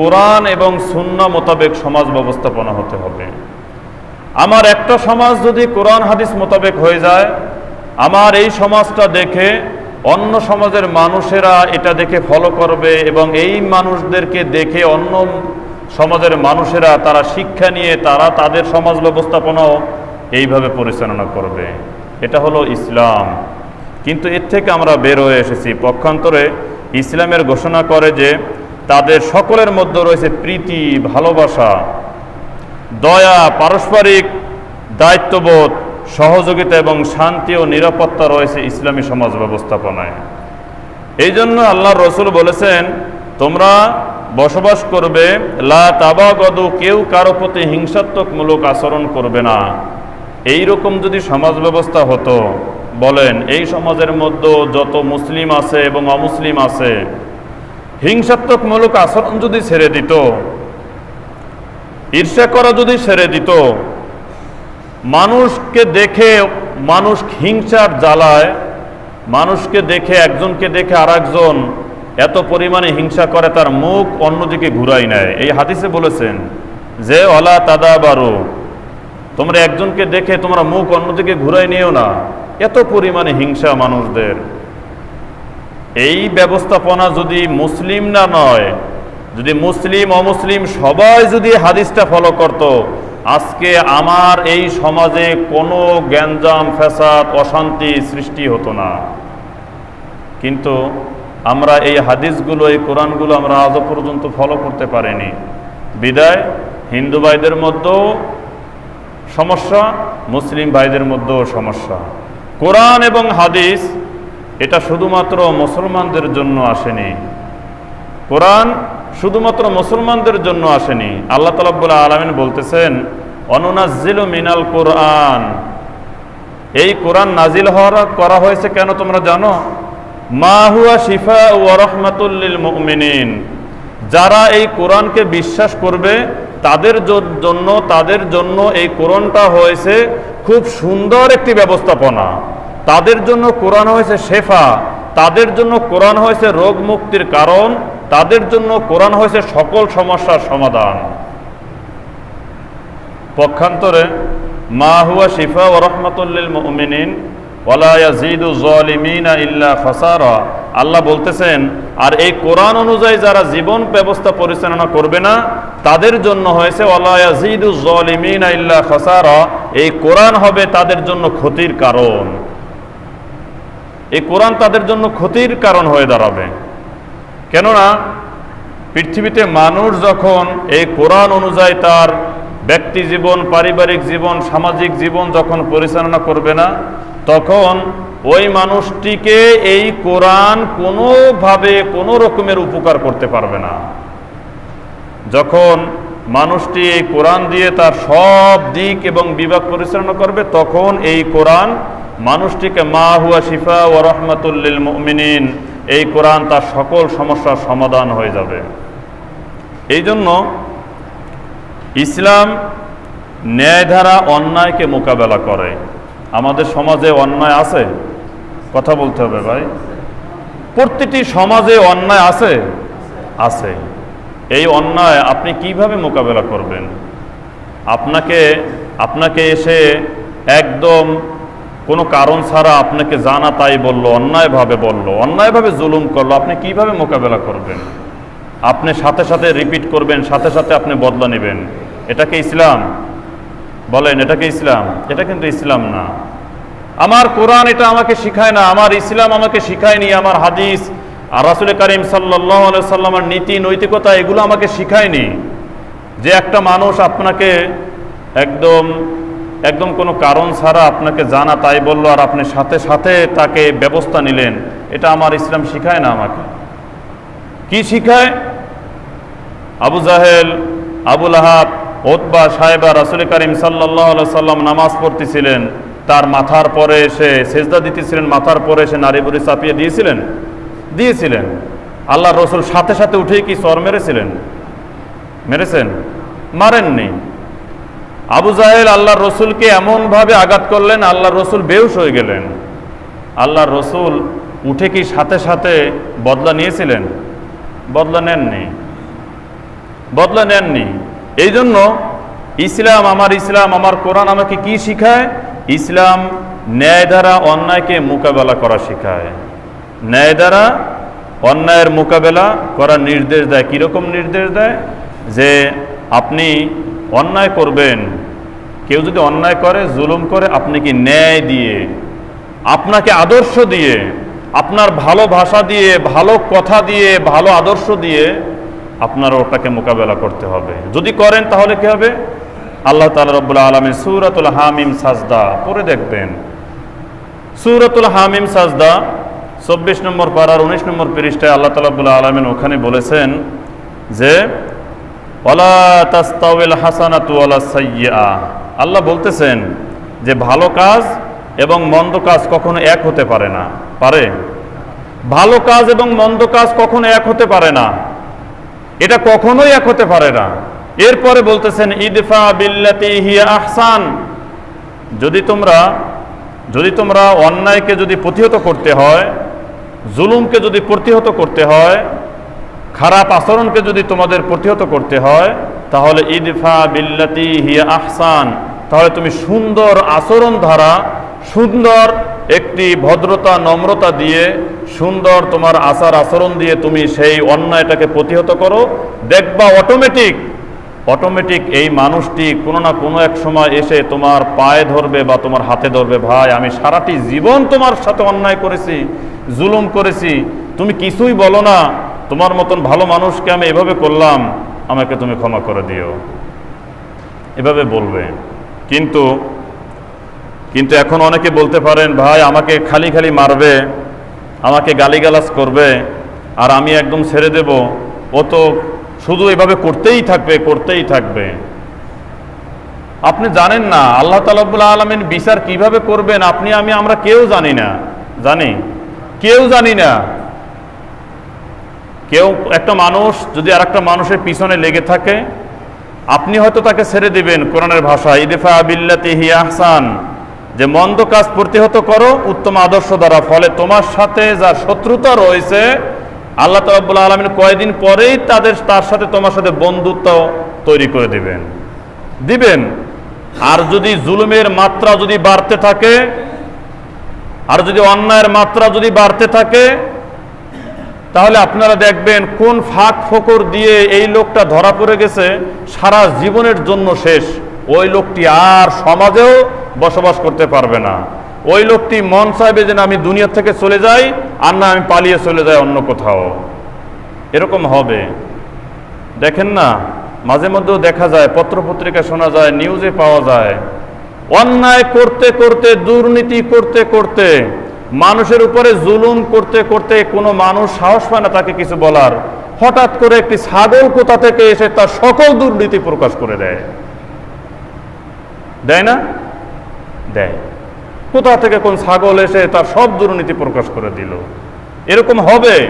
কোরআন এবং শূন্য মোতাবেক সমাজ ব্যবস্থাপনা হতে হবে। আমার একটা সমাজ যদি কোরআন হাদিস মোতাবেক হয়ে যায়, আমার এই সমাজটা দেখে অন্য সমাজের মানুষেরা এটা দেখে ফলো করবে এবং এই মানুষদেরকে দেখে অন্য সমাজের মানুষেরা তারা শিক্ষা নিয়ে তারা তাদের সমাজ ব্যবস্থাপনাও এইভাবে পরিচালনা করবে। এটা হলো ইসলাম। কিন্তু এর থেকে আমরা বের হয়ে এসেছি। পক্ষান্তরে ইসলামের ঘোষণা করে যে তাদের সকলের মধ্যে রয়েছে প্রীতি, ভালোবাসা, দয়া, পারস্পরিক দায়িত্ববোধ, সহযোগিতা এবং শান্তি ও নিরাপত্তা রয়েছে ইসলামী সমাজ ব্যবস্থাপনায়। এই জন্য আল্লাহ রসুল বলেছেন, তোমরা বসবাস করবে, লা তাবাগদু, কেউ কারও প্রতি হিংসাত্মকমূলক আচরণ করবে না। এই রকম যদি সমাজ ব্যবস্থা হতো, বলেন, এই সমাজের মধ্যে যত মুসলিম আছে এবং অমুসলিম আছে হিংসাত্মকমূলক আচরণ যদি ছেড়ে দিত, ঈর্ষা করা যদি ছেড়ে দিত, মানুষকে দেখে, মানুষ হিংসার জ্বালায়, মানুষকে দেখে, একজনকে দেখে আর একজন এত পরিমাণে হিংসা করে, তার মুখ অন্যদিকে ঘুরাই নেয়। এই হাদিসে বলেছেন যে অলা তাদা বারো তোমরা একজনকে দেখে, তোমরা মুখ অন্যদিকে ঘুরাই নিও না। এত পরিমাণে হিংসা মানুষদের। এই ব্যবস্থাপনা যদি মুসলিম না নয়, যদি মুসলিম, অমুসলিম সবাই যদি হাদিসটা ফলো করত, আজকে আমার এই সমাজে কোনো গ্যাঞ্জাম, ফ্যাসাদ, অশান্তি সৃষ্টি হতো না। কিন্তু আমরা এই হাদিসগুলো, এই কোরআনগুলো আমরা আজও পর্যন্ত ফলো করতে পারিনি। বিদায়, হিন্দু ভাইদের মধ্যেও সমস্যা, মুসলিম ভাইদের মধ্যেও সমস্যা। কোরআন এবং হাদিস এটা শুধুমাত্র মুসলমানদের জন্য আসেনি। কোরআন শুধুমাত্র মুসলমানদের জন্য আসেনি। আল্লাহ তালাবুল্লাহ আলমিন বলতেছেন অনুনাজিল মিনাল কোরআন। এই কোরআন নাজিল হওয়ার করা হয়েছে কেন তোমরা জানো? মাহুয়া শিফা ও রহমাতুল্লিল মুমিনিন। যারা এই কোরআনকে বিশ্বাস করবে, তাদের জন্য তাদের জন্য এই কোরআনটা হয়েছে খুব সুন্দর একটি ব্যবস্থাপনা। তাদের জন্য কোরআন হয়েছে শেফা, তাদের জন্য কোরআন হয়েছে রোগ মুক্তির কারণ, তাদের জন্য কোরআন হয়েছে সকল সমস্যার সমাধান। পক্ষান্তরে, মা হুয়া শিফা ও রহমতুল্লিল খাসারা। আল্লাহ বলতেছেন, আর এই কোরআন অনুযায়ী যারা জীবন ব্যবস্থা পরিচালনা করবে না, তাদের জন্য হয়েছে ইল্লা খাসারা। এই কোরআন হবে তাদের জন্য ক্ষতির কারণ। এই কোরআন তাদের জন্য ক্ষতির কারণ হয়ে দাঁড়াবে। কেননা, পৃথিবীতে মানুষ যখন এই কোরআন অনুযায়ী তার ব্যক্তি জীবন, পারিবারিক জীবন, সামাজিক জীবন যখন পরিচালনা করবে না, তখন ওই মানুষটিকে এই কোরআন কোনোভাবে কোনো রকমের উপকার করতে পারবে না। যখন মানুষটি এই কোরআন দিয়ে তার সব দিক এবং বিভাগ পরিচালনা করবে, তখন এই কোরআন মানুষটিকে মা হুয়া শিফা ও রহমাতুল্লিল মুমিনিন, এই কোরআন তার সকল সমস্যার সমাধান হয়ে যাবে। এই জন্য ইসলাম ন্যায়ধারা অন্যায়কে মোকাবেলা করে। আমাদের সমাজে অন্যায় আছে? কথা বলতে হবে ভাই। প্রতিটি সমাজে অন্যায় আছে? আছে। এই অন্যায় আপনি কীভাবে মোকাবেলা করবেন? আপনাকে আপনাকে এসে একদম কোনো কারণ ছাড়া আপনাকে জানা তাই বলল, অন্যায়ভাবে বলল, অন্যায়ভাবে জুলুম করল, আপনি কীভাবে মোকাবেলা করবেন? আপনি সাথে সাথে রিপিট করবেন, সাথে সাথে আপনি বদলা নেবেন। এটাকে ইসলাম? বলেন এটাকে ইসলাম? এটা কিন্তু ইসলাম না। আমার কোরআন এটা আমাকে শিখায় না, আমার ইসলাম আমাকে শিখায়নি, আমার হাদিস, আর রাসুল করিম সাল্লাহ সাল্লামের নীতি, নৈতিকতা, এগুলো আমাকে শিখায়নি। যে একটা মানুষ আপনাকে একদম একদম কোনো কারণ ছাড়া আপনাকে জানা তাই বলল, আর আপনি সাথে সাথে তাকে ব্যবস্থা নিলেন। এটা আমার ইসলাম শিখায় না আমাকে। কি শিখায়? আবু জাহেল আবুল আহাব ওতবা সাহেবা রাসুল করিম সাল্লাহ সাল্লাম নামাজ পড়তেছিলেন। তার মাথার পরে এসে সেজদা দিতেছিলেন, মাথার পরে এসে নারী বুড়ি চাপিয়ে দিয়েছিলেন। দিয়েছিলেন। আল্লাহ রসুল সাথে সাথে উঠেই কি সর মেরেছিলেন? মেরেছেন? মারেননি। আবু জাহেল আল্লাহ রসুলকে এমনভাবে আঘাত করলেন আল্লাহ রসুল বেউস হয়ে গেলেন। আল্লাহ রসুল উঠে কি সাথে সাথে বদলা নিয়েছিলেন? বদলা নেননি। বদলা নেননি। এই জন্য ইসলাম আমার ইসলাম, আমার কোরআন আমাকে কি শিখায়? ইসলাম ন্যায় দ্বারা অন্যায়কে মোকাবেলা করা শেখায়। ন্যায় দ্বারা অন্যায়ের মোকাবেলা করার নির্দেশ দেয়। কীরকম নির্দেশ দেয়? যে আপনি অন্যায় করবেন। কেউ যদি অন্যায় করে, জুলুম করে, আপনি কি ন্যায় দিয়ে, আপনাকে আদর্শ দিয়ে, আপনার ভালো ভাষা দিয়ে, ভালো কথা দিয়ে, ভালো আদর্শ দিয়ে আপনার ওটাকে মোকাবেলা করতে হবে। যদি করেন তাহলে কি হবে? আল্লাহ তালা রব্বুল্লা আলমী সুরাতুল হামিম সাজদা পরে দেখবেন। সুরাতুল হামিম সাজদা চব্বিশ নম্বর পাড়ার উনিশ নম্বর পৃষ্ঠায় আল্লাহ তালাবুল্লাহ আলমিন ওখানে বলেছেন যে সাইয়্যা আল্লাহ বলতেছেন যে ভালো কাজ এবং মন্দ কাজ কখনো এক হতে পারে না। পারে? ভালো কাজ এবং মন্দ কাজ কখনো এক হতে পারে না। এটা কখনোই এক হতে পারে না। এরপরে বলতেছেন, ইদফা বিল্লাতি হিয়া আহসান। যদি তোমরা যদি তোমরা অন্যায়কে যদি প্রতিহত করতে হয়, জুলুমকে যদি প্রতিহত করতে হয় খারাপ আচরণকে যদি তোমাদের প্রতিহত করতে হয়, তাহলে ইদফা বিল্লাতি হিয়া আহসান। তাহলে তুমি সুন্দর আচরণ ধারা, সুন্দর একটি ভদ্রতা, নম্রতা দিয়ে, সুন্দর তোমার আচার আচরণ দিয়ে তুমি সেই অন্যায়টাকে প্রতিহত করো। দেখবা অটোমেটিক অটোমেটিক এই মানুষটি কোনো না কোনো এক সময় এসে তোমার পায়ে ধরবে বা তোমার হাতে ধরবে, ভাই, আমি সারাটি জীবন তোমার সাথে অন্যায় করেছি, জুলুম করেছি, তুমি কিছুই বলো না। তোমার মতন ভালো মানুষকে আমি এভাবে করলাম, আমাকে তুমি ক্ষমা করে দিও। এভাবে বলবে। কিন্তু কিন্তু এখন অনেকে বলতে পারেন, ভাই, আমাকে খালি খালি মারবে, আমাকে গালিগালাজ করবে, আর আমি একদম ছেড়ে দেব। ও তো শুধু এভাবে করতেই থাকবে করতেই থাকবে। আপনি জানেন না, আল্লাহ তালাবুল্লাহ আলমিন বিচার কীভাবে করবেন, আপনি, আমি, আমরা কেউ জানি না। জানি? কেউ জানি না। কেউ একটা মানুষ যদি আর একটা মানুষের পিছনে লেগে থাকে, আপনি হয়তো তাকে ছেড়ে দিবেন কোরআনের ভাষা ইদেফা আবিল্লাতি হি আহসান যে মন্দ কাজ প্রতিহত করো, উত্তম আদর্শ দ্বারা ফলে তোমার সাথে যার শত্রুতা রয়েছে, আল্লাহ তালাবুল্লাহ আলমিন কয়েকদিন পরেই তাদের, তার সাথে তোমার সাথে বন্ধুত্ব তৈরি করে দিবেন। দিবেন। আর যদি জুলুমের মাত্রা যদি বাড়তে থাকে, আর যদি অন্যায়ের মাত্রা যদি বাড়তে থাকে তাহলে আপনারা দেখবেন কোন ফাঁক ফোকর দিয়ে এই লোকটা ধরা পড়ে গেছে, সারা জীবনের জন্য শেষ। ওই লোকটি আর সমাজেও বসবাস করতে পারবে না। ওই লোকটি মন চাইবে যে না আমি দুনিয়া থেকে চলে যাই, আর না আমি পালিয়ে চলে যাই অন্য কোথাও। এরকম হবে। দেখেন না, মাঝে মধ্যেও দেখা যায়, পত্রপত্রিকা শোনা যায় নিউজে পাওয়া যায়। অন্যায় করতে করতে, দুর্নীতি করতে করতে মানুষের উপরে জুলুম করতে করতে কোনো মানুষ সাহস পায় না তাকে কিছু বলার। হঠাৎ করে একটি ছাগল কোথা থেকে এসে তার সকল দুর্নীতি প্রকাশ করে দেয়। দেয় না? দেয়। কোথা থেকে কোন ছাগল এসে তার সব দুর্নীতি প্রকাশ করে দিল? এরকম হবে।